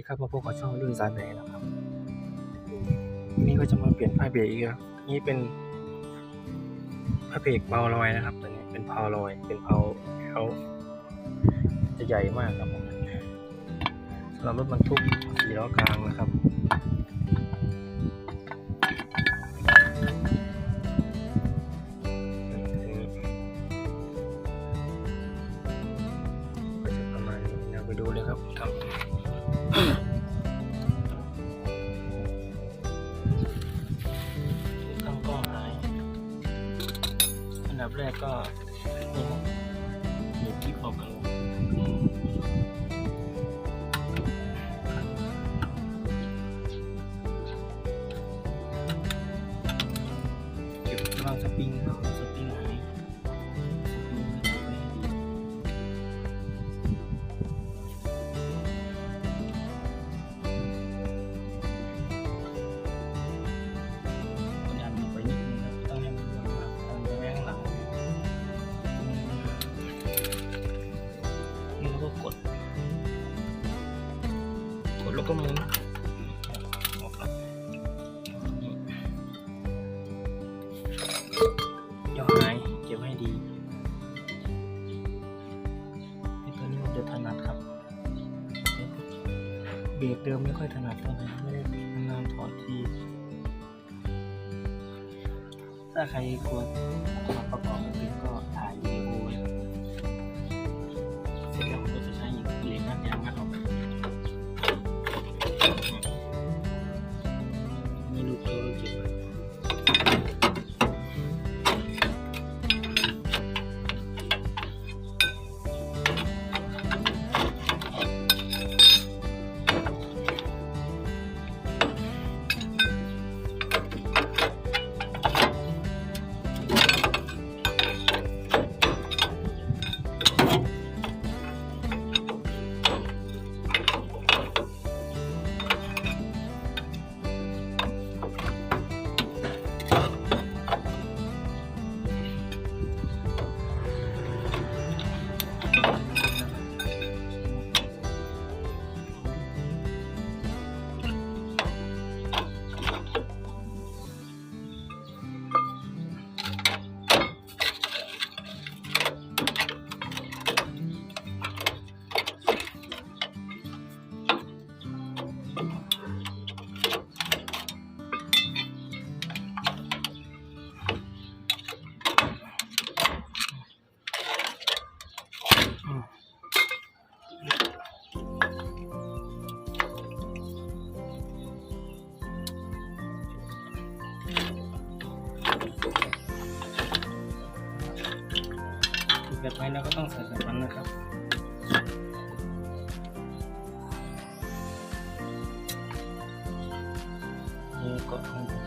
ดีครับมาพบกับช่องรุ่นสายแบกนะครับวันนี้ก็จะมาเปลี่ยนผ้าเบรกอีกครับนี่เป็นผ้าเบรกเผาลอยนะครับตัวนี้เป็นเผาลอย เป็นเผาเขาจะใหญ่มากครับผมสำหรับรถบรรทุกสี่ล้อกลางนะครับนี่ก็จะประมาณนี้นะไปดูเลยครับทำ ตั้งกล้องหาย อันดับแรกก็นี่ครับหนีบกิ๊บออกกันเก็บวางสปริงครับ แล้วก็หมุนออกแล้วนี่ย่อหายเก็บให้ดีไอตัวนี้มันจะถนัดครับ เบรกเดิมไม่ค่อยถนัดเท่าไหร่ไม่ได้นานถอดที ถ้าใครกลัวมาประกอบไม่เป็นก็ ติดแบบไว้แล้วก็ต้องใส่แบบนั้นนะครับนี่กดข้างบน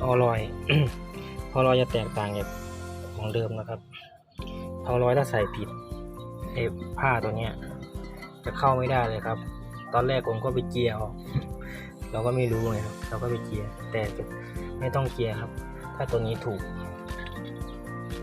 พอลอยพอลอยจะแตกต่างจากของเดิมนะครับพอลอยถ้าใส่ผิดไอ้ผ้าตัวเนี้ย จะเข้าไม่ได้เลยครับ ตอนแรกผมก็ไปเจียร์ออกเราก็ไม่รู้ไงครับ เราก็ไปเจียร์แต่ ไม่ต้องเจียร์ครับ ถ้าตัวนี้ถูก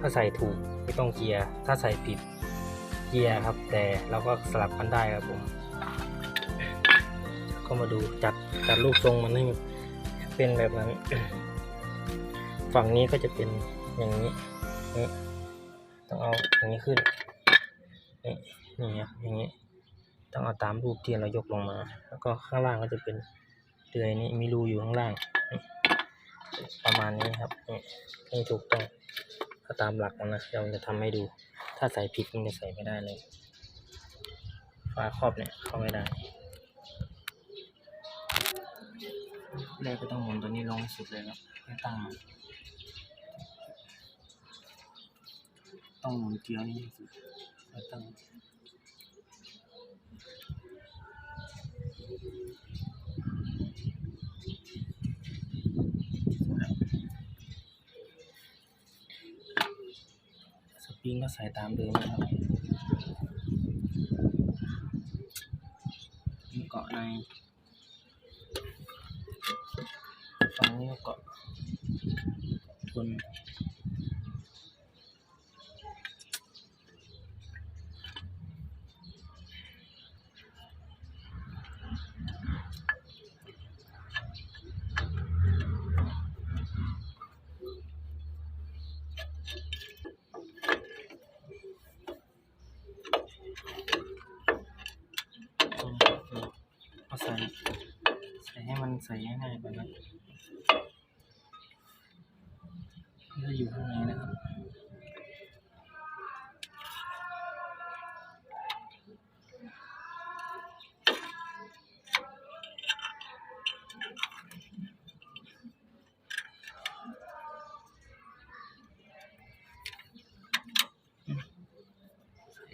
ถ้าใส่ถูกไม่ต้องเจียร์ ถ้าใส่ผิดเจียร์ครับ แต่เราก็สลับกันได้ครับผม ก็มาดูจัดจัดรูปทรงมันให้เป็นแบบนั้น ฝั่งนี้ก็จะเป็นอย่างนี้นี่ต้องเอาอย่างนี้ขึ้นนี่นี่ครับอย่างนี้ต้องเอาตามรูปที่เรายกลงมา แล้วก็ข้างล่างก็จะเป็นเดือยนี้มีรูอยู่ข้างล่างนี่ ประมาณนี้ครับนี่นี่ถูกต้องถ้าตามหลักมันนะเราจะทำให้ดู ถ้าใส่ผิดมันจะใส่ไม่ได้เลยฝาครอบเนี่ยเข้าไม่ได้แรกก็ต้องหมุนตัวนี้ลงสุดเลยครับให้ตั้งมันต้องหมุนเกียร์นี้สุดแล้ตั้ง สปริง ก็ใส่ตามเดิมนะครับเกาะในฝั่งนี้เกาะทน ส่ใส่ให้มันใส่ง่ายๆแบบนั้นนี่จะอยู่ข้างในนะครับ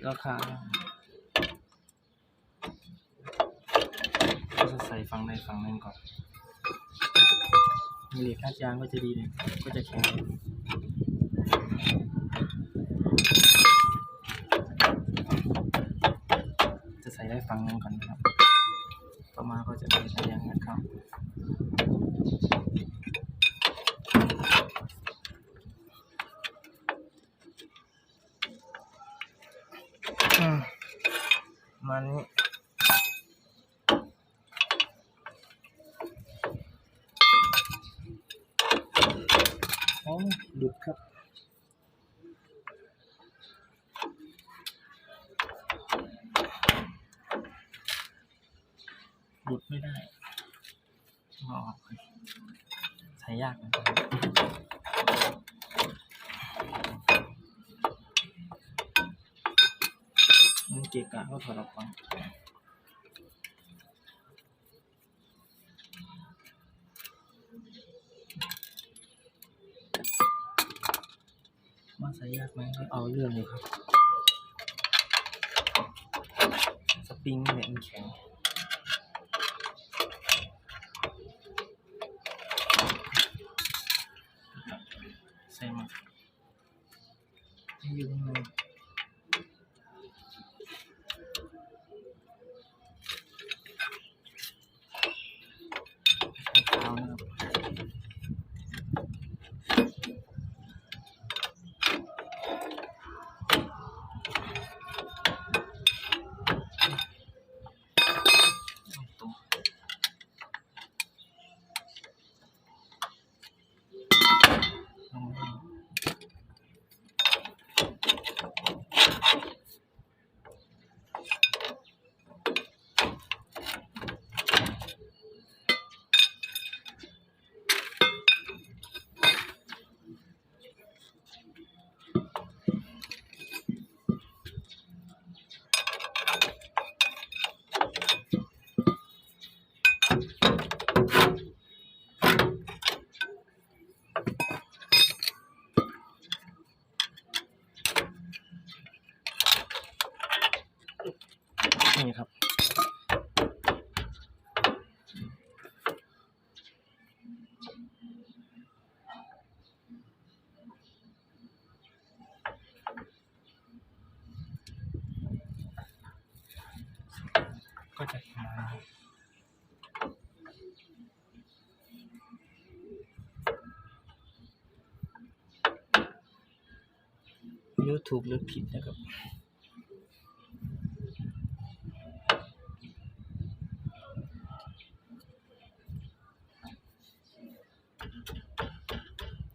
ก็ค้างก็จะใส่ ฝั่งใดฝั่งหนึ่งก่อนมีเหล็กคาดยางก็จะดีเลยก็จะแข็งจะใส่ได้ฝั่งหนึ่งก่อนนะครับต่อมาก็จะใส่คาดยางนะครับมันนี้โอ้หลุดครับ หลุดไม่ได้ง ออกใช้ยากมันเกะกะก็ถอดออกก่อนว่าใช้ยากไหมก็เอาเรื่องอยู่ครับ สปริงเนี่ยมันแข็ง ใส่มาให้อยู่ข้างในใช้เท้านะครับเอาตรงลงมา นี่ครับ ก็จะมา YouTube หรือผิดนะครับ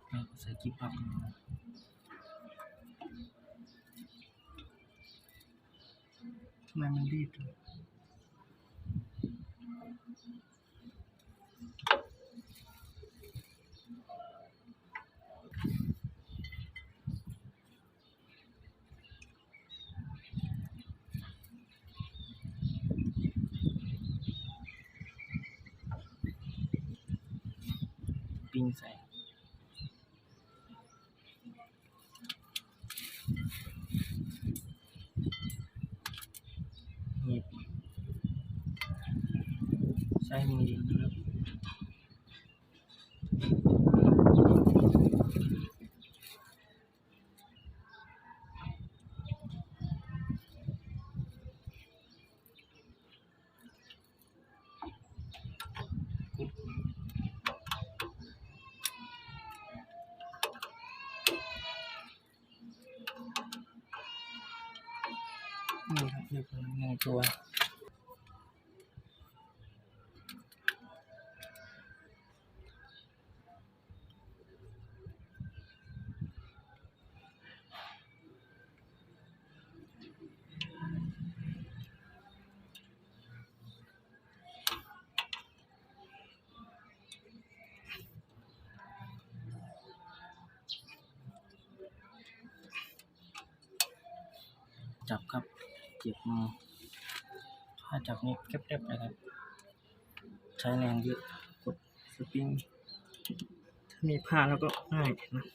เราก็ใส่กิ๊บพับทำไมมันรีบจัง ปิ้งใส่ห นี่ครับนี่คืองงตัวจับครับ เก็บมาถ้าจับนี่แคบๆนะครับ ใช้แรงเยอะกดสปริงถ้ามีผ้าแล้วก็ง่ายนะ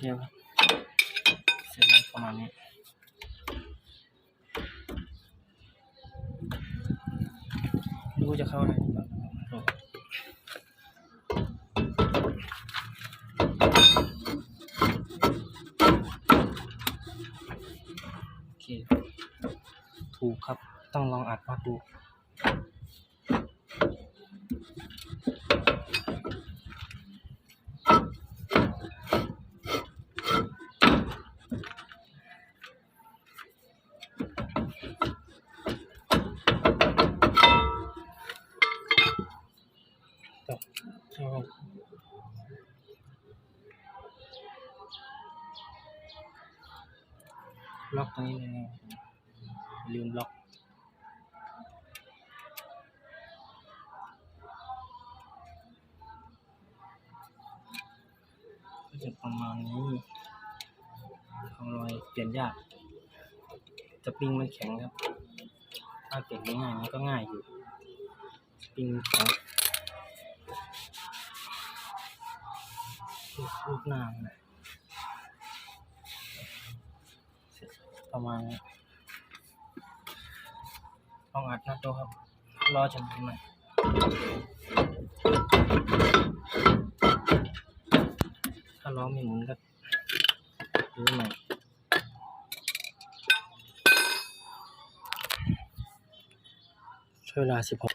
เดียวเสร็จแล้วประมาณนี้ดูจะเข้าอะไรบ้างนะครับโอเค ถูกครับ ต้องลองอัดวัดดูครับใช่ครับล็อกตรงนี้เลยนะลืมล็อก ก็ จะประมาณนี้ของรอยเปลี่ยนยากสปริงมันแข็งครับ ถ้าเปลี่ยนง่ายมันก็ง่ายอยู่สปริงแข็งรูปหน้านประมาณนี้องอัดนัดดูครับ รอจนถึงไหมถ้า ล้อไม่หมุนก็รื้อใหม่ใช้เวลาสิบหก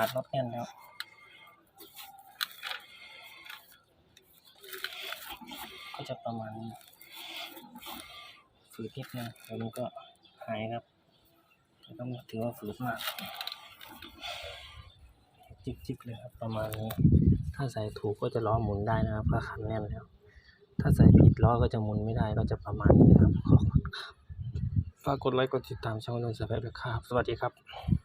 าดน็อตแน่นแล้วก็จะประมาณนี้ฝืดนิดนึงแล้วมันก็หายครับต่ก็ไม่ถือว่าฝืดมากจิกๆเลยครับประมาณนี้ ถ้าใส่ถูกก็จะล้อหมุนได้นะครับถ้าคันแน่นแล้ว ถ้าใส่ผิดล้อก็จะหมุนไม่ได้ก็จะประมาณนี้ครับขอบคุณครับฝากกดไลค์กดติดตามช่องนนท์สเปซด้วยครับ สวัสดีครับ